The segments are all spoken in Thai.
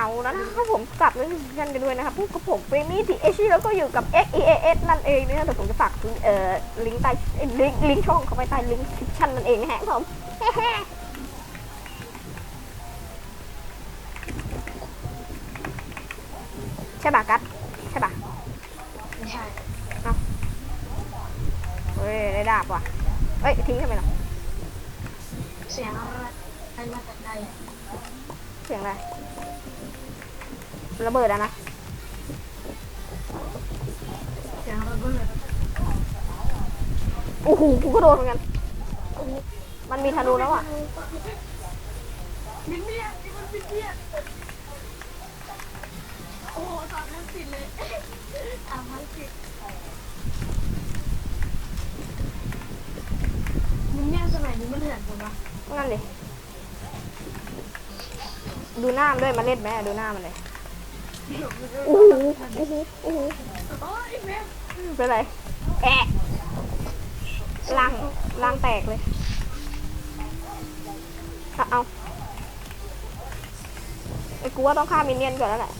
เอาแล้วนะครับผมกลับเรื่องกันกันด้วยนะครับพวกกับผมเฟรมี่ทีเอชแล้วก็อยู่กับ X E A S นั่นเองนะครับเดี๋ยวผมจะฝากเอ่อลิงก์ใต้เอ้ยลิงก์ลิงก์ช่องเข้าไปใต้ลิงก์ดิสชั่นนั่นเองนะฮะผมใช่ป่ะกัดใช่ป่ะไม่ใช่เฮ้ยได้ดาบว่ะเอ้ยทิ้งทำไมล่ะเสียงอะไรใครมาจากใดเสียงอะไรระเบิดอะนะเสียงระเบิดโอ้โหกูก็โดนเหมือนกัน มันมีธนูแล้วอะมินเนี่ยนี่มันมินเนี่ยโอ้โหตอนนั้นติดเลยตามมันติดมินเนี่ยสมัยนี้มันเถื่อนจังวะนั่นดิ ดูหน้ามันด้วยมาเล่นไหมดูหน้ามันเลยโอ้โหโอ้โหโอ้โหโอ้ยแม่เป็นไรแอะล่างล่างแตกเลยเอาเอาไอ้กูว่าต้องฆ่ามินเนี่ยนก่อนแล้วแหละ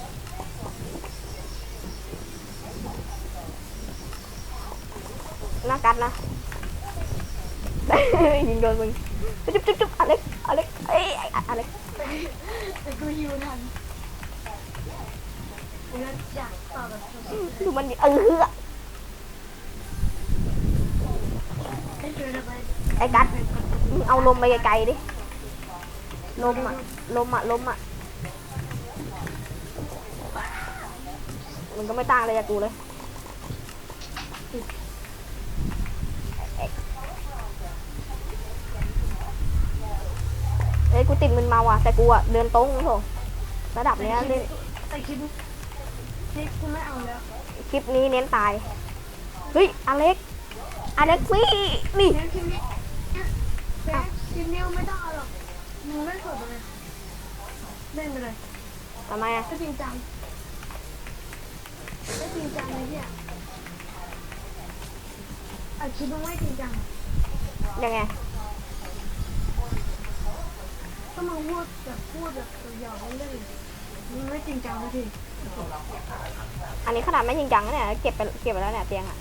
หน้ากัดนะยิงโดนมึงจุ๊บจุ๊บจุ๊บอเล็ก อเล็กเอ้กแต่กูฮิวทันกูอยากต่อแบบดูมันดิเออๆให้ช่วยระบายไอ้กัดมึงเอาลมไปไกลๆดิ ลมอะ ลมอะ ลมอะ มันก็ไม่ต่างอะไรจากกูเลย กูติดมึนเมาอะแต่กูอะเดินตรงโถระดับเนี้ยเล่นแต่คลิปคลิปกูไม่เอาแล้วคลิปนี้เน้นตาย เฮ้ยอเล็กอเล็กฟี่นี่เล่นคลิปนี้เล่นคลิปนี้ไม่ต้องเอาหรอกมึงเล่นสดไปเลยเล่นไปเลยทำไมอะไม่จริงจังไม่จริงจังเลยเนี่ยอะคลิปมึงไม่จริงจังยังไง ถ้ามาพูดแบบพูดแบบหยอกเล่นมันไม่จริงจังเลยทีอันนี้ขนาดไม่จริงจังนะเนี่ยเก็บไปเก็บไปแล้วเนี่ยเตียงอะ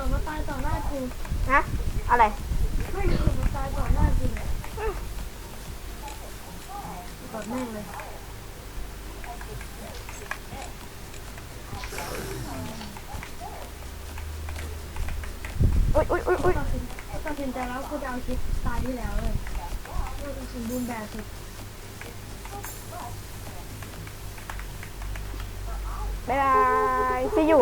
าวเดินมาตายต่อหน้ากูฮะอะไรไม่เดินมาตายต่อหน้ากูเลยกดแม่งเลยอุ้ยอุ้ยอุ้ยอุ้ยตัดสินตัดสินใจแล้วกูจะเอาคลิปตายที่แล้วเลยมันจะสมบูรณ์แบบสุดบ๊ายบาย see you